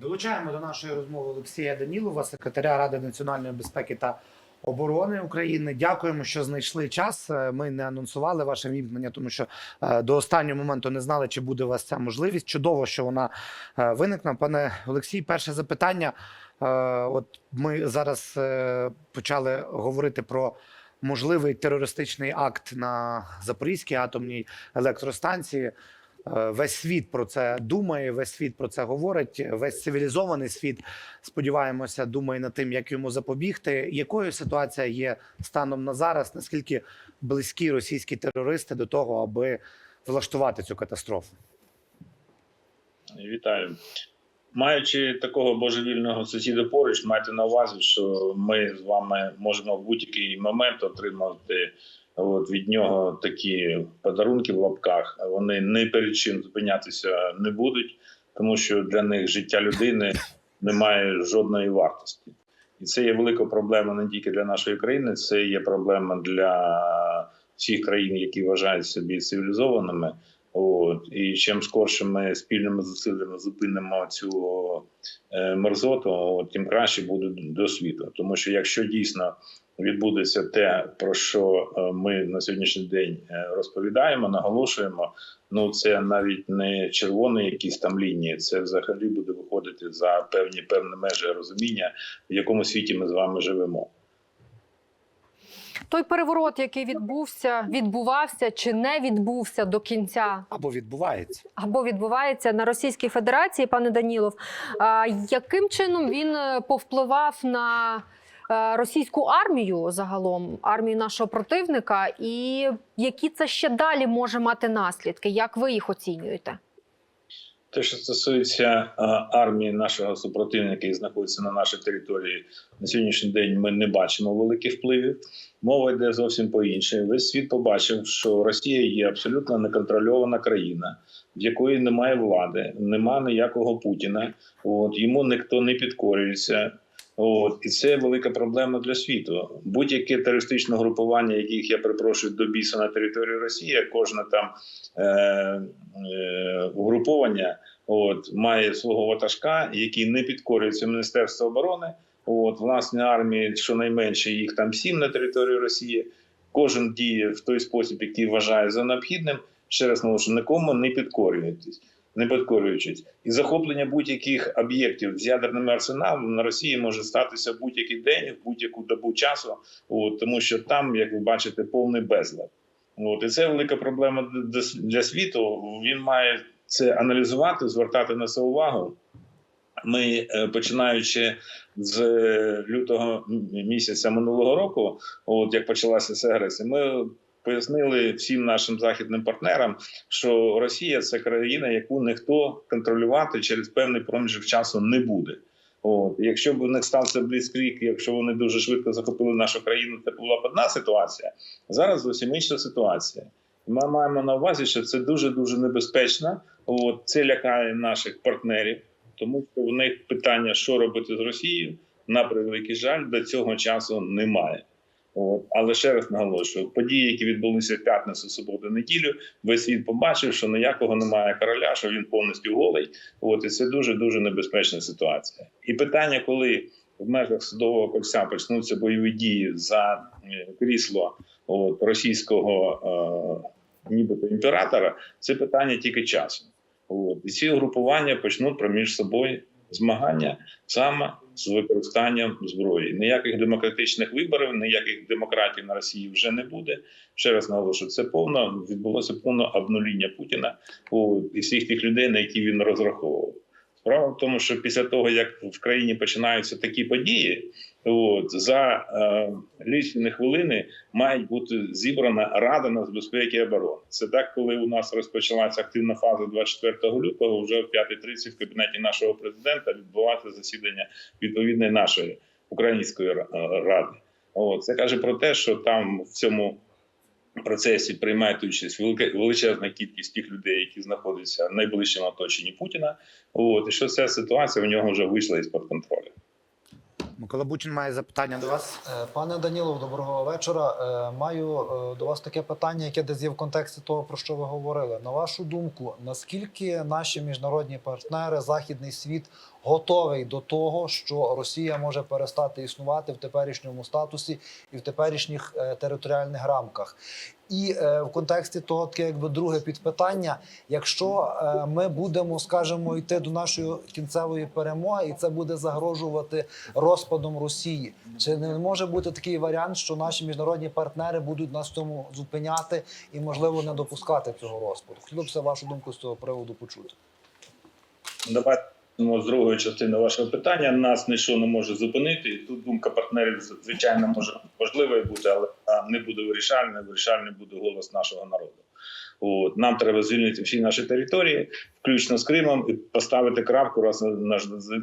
Долучаємо до нашої розмови Олексія Данілова, секретаря Ради національної безпеки та оборони України. Дякуємо, що знайшли час. Е, Ми не анонсували ваше вімкнення, тому що е, до останнього моменту не знали, чи буде у вас ця можливість. Чудово, що вона е, виникла. Пане Олексій, перше запитання. От ми зараз почали говорити про. Можливий терористичний акт на Запорізькій атомній електростанції. Е, Весь світ про це думає, весь світ про це говорить. Весь цивілізований світ, сподіваємося, думає над тим, як йому запобігти. Якою ситуація є станом на зараз? Наскільки близькі російські терористи до того, аби влаштувати цю катастрофу? Вітаю. Маючи такого божевільного сусіда поруч, майте на увазі, що ми з вами можемо в будь-який момент отримати от, від нього такі подарунки в лапках. Вони ні перед чим зупинятися не будуть, тому що для них життя людини не має жодної вартості. І це є велика проблема не тільки для нашої країни, це є проблема для всіх країн, які вважають собі цивілізованими. От і чим скорше ми спільними зусиллями зупинимо цю е, мерзоту, от, тим краще буде до світу. Тому що якщо дійсно відбудеться те, про що е, ми на сьогоднішній день е, розповідаємо, наголошуємо. Ну це навіть не червоні якісь там лінії, це взагалі буде виходити за певні певні межі розуміння, в якому світі ми з вами живемо. Той переворот, який відбувся, відбувався чи не відбувся до кінця, Або відбувається? або відбувається на Російській Федерації, пане Данілов, а, яким чином він е, повпливав на е, російську армію загалом, армію нашого противника, і які це ще далі може мати наслідки? Як ви їх оцінюєте? Те, що стосується е, армії нашого супротивника, який знаходиться на нашій території, на сьогоднішній день ми не бачимо великих впливів. Мова йде зовсім по іншому. Весь світ побачив, що Росія є абсолютно неконтрольована країна, в якої немає влади, немає ніякого Путіна. От йому ніхто не підкорюється. От і це велика проблема для світу. Будь-яке терористичне групування, яких я припрошую до біса на території Росії, кожне там е, е, угруповання от має свого ватажка, який не підкорюється Міністерству оборони. От власне армії, щонайменше їх там сім на території Росії. Кожен діє в той спосіб, який вважає за необхідним. Ще раз наголошую, нікому не підкорюєтесь, не підкорюючись. І захоплення будь-яких об'єктів з ядерним арсеналом на Росії може статися будь-який день, в будь-яку добу часу, от, тому що там, як ви бачите, повний безлад. От, і це велика проблема для, світу. Він має це аналізувати, звертати на це увагу. Ми е, починаючи з лютого місяця минулого року, от як почалася ця агресія, ми пояснили всім нашим західним партнерам, що Росія це країна, яку ніхто контролювати через певний проміжок часу не буде. От якщо б у них стався близький, якщо вони дуже швидко захопили нашу країну, це була б одна ситуація. Зараз зовсім інша ситуація. Ми маємо на увазі, що це дуже дуже небезпечно. От це лякає наших партнерів тому що в них питання, що робити з Росією, на превеликий жаль, до цього часу немає. Але ще раз наголошую, події, які відбулися в п'ятницю, суботу, неділю, весь світ побачив, що ніякого немає короля, що він повністю голий. От і це дуже дуже небезпечна ситуація. І питання, коли в межах судового кольця почнуться бойові дії за е, крісло от, російського е, нібито імператора, це питання тільки часу. От. І ці угрупування почнуть проміж собою змагання саме з використанням зброї. Ніяких демократичних виборів, ніяких демократів на Росії вже не буде. Ще раз наголошую, це повно відбулося повне обнуління Путіна у всіх тих людей, на які він розраховував. Справа в тому, що після того, як в країні починаються такі події, от, за е, лічені хвилини має бути зібрана Рада нацбезпеки і оборони. Це так, коли у нас розпочалася активна фаза 24 лютого, вже в 5.30 в кабінеті нашого президента відбувалося засідання відповідної нашої української е, ради. От, це каже про те, що там в цьому процесі приймають участь величезна кількість тих людей, які знаходяться в найближчому оточенні Путіна. От і що ця ситуація у нього вже вийшла із під контролю. Микола Бучин має запитання до вас. Е, Пане Данілов, доброго вечора. Е, Маю е, до вас таке питання, яке десь є в контексті того, про що ви говорили. На вашу думку, наскільки наші міжнародні партнери, західний світ готовий до того, що Росія може перестати існувати в теперішньому статусі і в теперішніх територіальних рамках? І е, в контексті того, таке якби друге підпитання: якщо е, ми будемо, скажімо, йти до нашої кінцевої перемоги, і це буде загрожувати розпадом Росії, чи не може бути такий варіант, що наші міжнародні партнери будуть нас в цьому зупиняти і, можливо, не допускати цього розпаду? Хотілося б вашу думку з цього приводу почути. Давайте з другої частини вашого питання. Нас нічого не може зупинити. І Тут думка партнерів звичайно може важливою бути, але не буде вирішальною. Вирішальним буде голос нашого народу. От нам треба звільнити всі наші території, включно з Кримом, і поставити крапку раз на,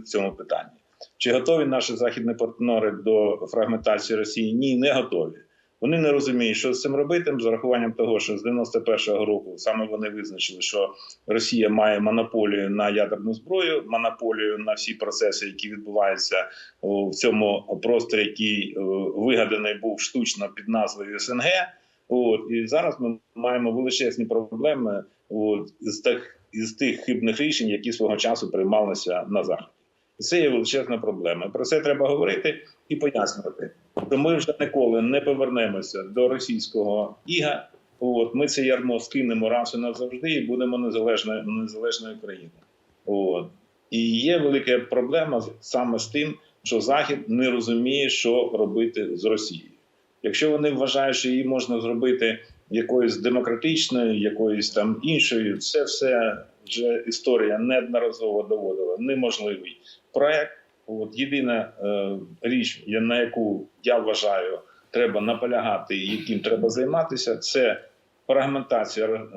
цьому питанні. Чи готові наші західні партнери до фрагментації Росії? Ні, не готові. Вони не розуміють, що з цим робити, з урахуванням того, що з 91-го року саме вони визначили, що Росія має монополію на ядерну зброю, монополію на всі процеси, які відбуваються в цьому просторі, який вигаданий був штучно під назвою СНГ. От і зараз ми маємо величезні проблеми от, з тих із тих хибних рішень, які свого часу приймалися на заході. І це є величезна проблема. Про це треба говорити і пояснювати. Що ми вже ніколи не повернемося до російського іга. От ми це ярмо скинемо раз і назавжди, і будемо незалежною незалежною країною. От і є велика проблема саме з тим, що Захід не розуміє, що робити з Росією. Якщо вони вважають, що її можна зробити якоюсь демократичною, якоюсь там іншою, це все вже історія неодноразово доводила. Неможливий проект. От єдина е, річ, на яку я вважаю, треба наполягати, яким треба займатися, це фрагментація е,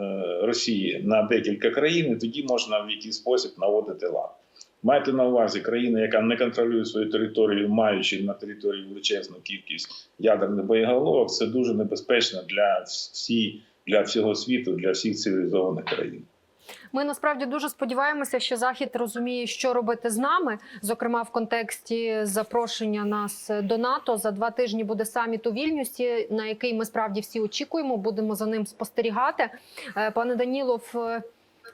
Росії на декілька країн. І тоді можна в якийсь спосіб наводити лад. Майте на увазі країна, яка не контролює свою територію, маючи на території величезну кількість ядерних боєголовок, це дуже небезпечно для всі, для всього світу, для всіх цивілізованих країн. Ми насправді дуже сподіваємося, що Захід розуміє, що робити з нами, зокрема в контексті запрошення нас до НАТО. За два тижні буде саміт у Вільнюсі, на який ми справді всі очікуємо. Будемо за ним спостерігати. Е, Пане Данілов,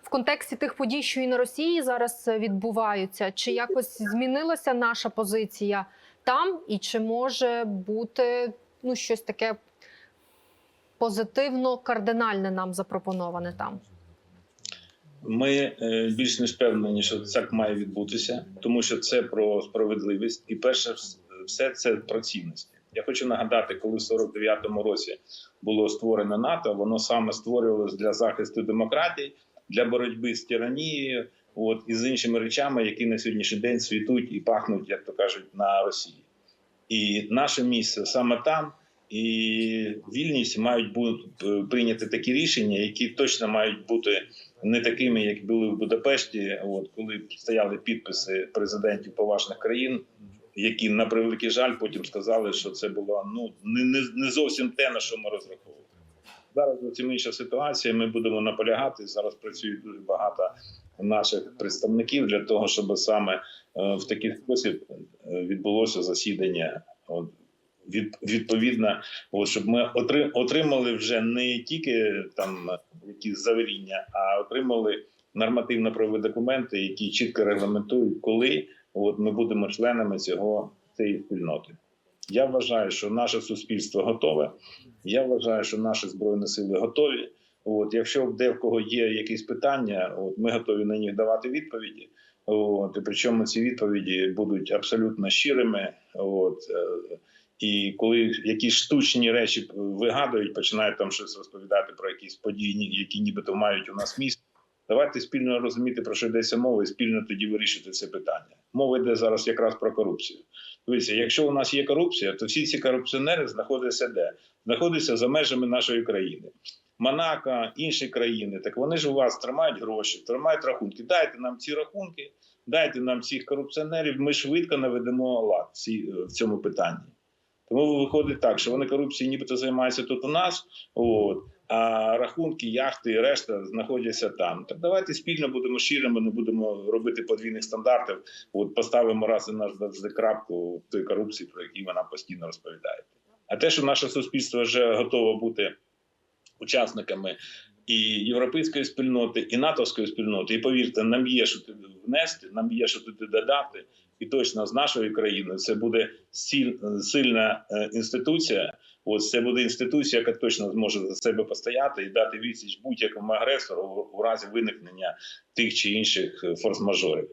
в контексті тих подій, що і на Росії зараз відбуваються, чи якось змінилася наша позиція там, і чи може бути ну щось таке позитивно кардинальне нам запропоноване там? Ми е, більш ніж впевнені, що так має відбутися, тому що це про справедливість, і перше все це про цінності. Я хочу нагадати, коли в 49-му році було створено НАТО, воно саме створювалось для захисту демократії, для боротьби з тиранією, от і з іншими речами, які на сьогоднішній день світуть і пахнуть, як то кажуть, на Росії. І наше місце саме там. І вільність мають бути е, прийняти такі рішення, які точно мають бути не такими, як були в Будапешті, от коли стояли підписи президентів поважних країн, які на превеликий жаль потім сказали, що це було ну не, не, не зовсім те, на що ми розраховували. Зараз зовсім інша ситуація. Ми будемо наполягати. Зараз працює дуже багато наших представників для того, щоб саме е, в такий спосіб е, відбулося засідання. От, від, відповідно, от, щоб ми отримали вже не тільки там якісь завіріння, а отримали нормативно-правові документи, які чітко регламентують, коли от ми будемо членами цього цієї спільноти. Я вважаю, що наше суспільство готове. Я вважаю, що наші збройні сили готові. От, якщо де в кого є якісь питання, от ми готові на них давати відповіді. От, і причому ці відповіді будуть абсолютно щирими. От, е, і коли якісь штучні речі вигадують, починають там щось розповідати про якісь події, які нібито мають у нас місце. Давайте спільно розуміти, про що йдеться мова, і спільно тоді вирішити це питання. Мова йде зараз якраз про корупцію. Дивіться, якщо у нас є корупція, то всі ці корупціонери знаходяться де? Знаходяться за межами нашої країни. Монако, інші країни, так вони ж у вас тримають гроші, тримають рахунки. Дайте нам ці рахунки, дайте нам цих корупціонерів. Ми швидко наведемо лад в цьому питанні. Тому виходить так, що вони корупцією нібито займаються тут у нас. От а рахунки, яхти і решта знаходяться там. Так давайте спільно будемо щирими, не будемо робити подвійних стандартів. От поставимо раз і назавжди крапку в корупції, про якій вона постійно розповідає. А те, що наше суспільство вже готово бути учасниками і європейської спільноти, і натовської спільноти, і повірте, нам є що туди внести, нам є що туди додати. І точно з нашої країни це буде сильна е, інституція. От це буде інституція, яка точно зможе за себе постояти і дати відсіч будь-якому агресору у- разі виникнення тих чи інших е, форс-мажорів.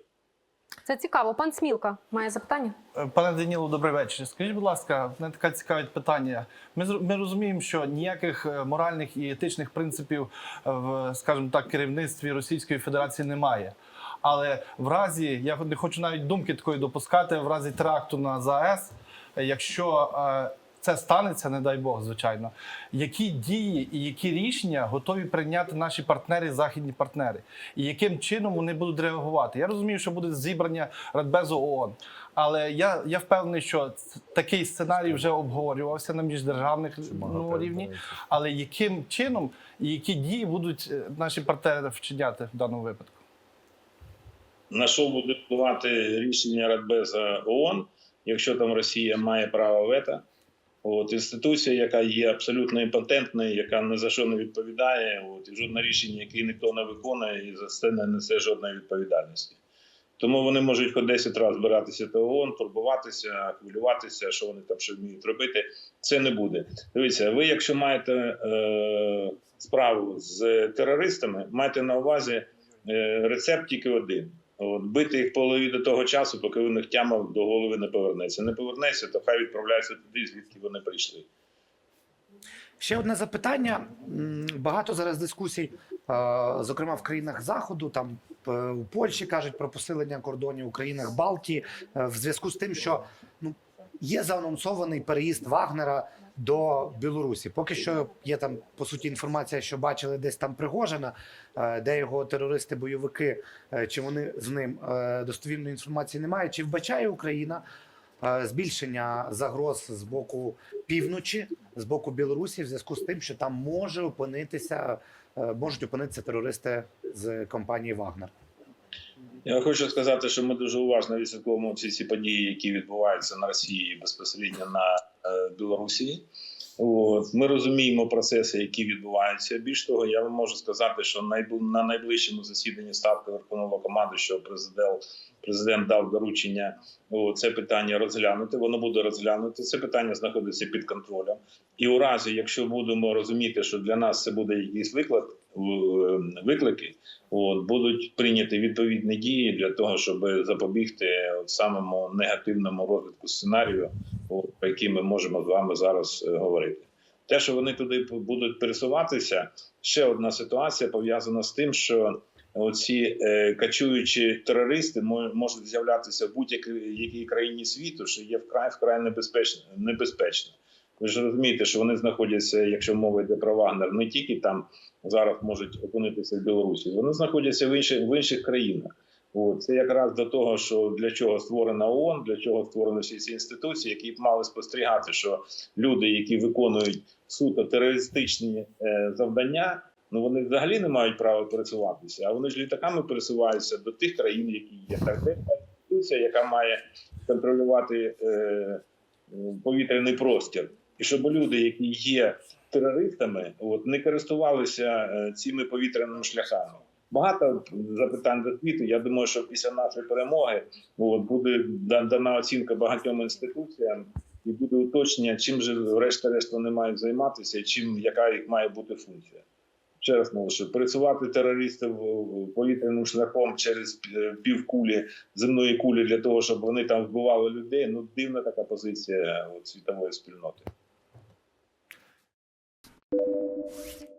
Це цікаво. Пан Смілка має запитання. Е, Пане Даніло, добрий вечір. Скажіть, будь ласка, мене таке цікаве питання. Ми ми розуміємо, що ніяких е, моральних і етичних принципів е, в, скажімо так, керівництві Російської Федерації немає. Але в разі, я не хочу навіть думки такої допускати, в разі теракту на ЗАЕС, якщо е, це станеться, не дай Бог, звичайно, які дії і які рішення готові прийняти наші партнери, західні партнери, і яким чином вони будуть реагувати? Я розумію, що буде зібрання Радбезу ООН. Але я, я впевнений, що такий сценарій вже обговорювався на міждержавних ну, рівні. Але яким чином і які дії будуть е, наші партнери вчиняти в даному випадку? На що буде впливати рішення Радбеза ООН, якщо там Росія має право вето. От інституція, яка є абсолютно імпотентною, яка ні за що не відповідає, от і жодне рішення, яке ніхто не виконує, і за це не несе жодної відповідальності. Тому вони можуть хоч 10 разів збиратися до ООН, турбуватися, хвилюватися, що вони там що вміють робити. Це не буде. Дивіться, ви, якщо маєте е, справу з терористами, майте на увазі е, рецепт тільки один. От, бити їх по до того часу, поки у них тяма до голови не повернеться. Не повернеться, то хай відправляються туди, звідки вони прийшли. Ще одне запитання. Багато зараз дискусій, е, зокрема в країнах Заходу, там е, у Польщі кажуть про посилення кордонів у країнах Балтії е, в зв'язку з тим, що є заанонсований переїзд Вагнера до Білорусі. Поки що є там по суті інформація, що бачили десь там Пригожина, е, де його терористи-бойовики, е, чи вони з ним е, достовірної інформації немає. Чи вбачає Україна збільшення загроз з боку півночі, з боку Білорусі, в зв'язку з тим, що там може опинитися, можуть опинитися терористи з компанії Вагнер. Я хочу сказати, що ми дуже уважно відслідковуємо всі ці події, які відбуваються на Росії безпосередньо на е, Білорусі. От ми розуміємо процеси, які відбуваються. Більш того, я вам можу сказати, що на найближчому засіданні ставки Верховного команди, що президент президент дав доручення це питання розглянути. Воно буде розглянути. Це питання знаходиться під контролем. І у разі, якщо будемо розуміти, що для нас це буде якийсь виклик, в- виклики, от будуть прийняті відповідні дії для того, щоб запобігти самому негативному розвитку сценарію, от, про який ми можемо з вами зараз е, говорити. Те, що вони туди будуть пересуватися, ще одна ситуація пов'язана з тим, що оці е, качуючі терористи мо- можуть з'являтися в будь-якій якій країні світу, що є вкрай вкрай небезпечно. небезпечно. Ви ж розумієте, що вони знаходяться, якщо мова йде про Вагнер, не тільки там зараз можуть опинитися в Білорусі, вони знаходяться в інших в інших країнах. От це якраз до того, що для чого створена ООН, для чого створені всі ці інституції, які б мали спостерігати, що люди, які виконують суто терористичні е, завдання, ну вони взагалі не мають права пересуватися. А вони ж літаками пересуваються до тих країн, які є. Так це інституція, яка має контролювати е, повітряний простір, і щоб люди, які є терористами, от не користувалися е, цими повітряними шляхами. Багато запитань до світу. Я думаю, що після нашої перемоги от, буде дана оцінка багатьом інституціям і буде уточнення, чим же врешті-решт вони мають займатися, чим яка їх має бути функція. Ще раз наголошую, пересувати терористів е, повітряним шляхом через е, півкулі земної кулі для того, щоб вони там вбивали людей. Ну дивна така позиція от, світової спільноти. Thank you.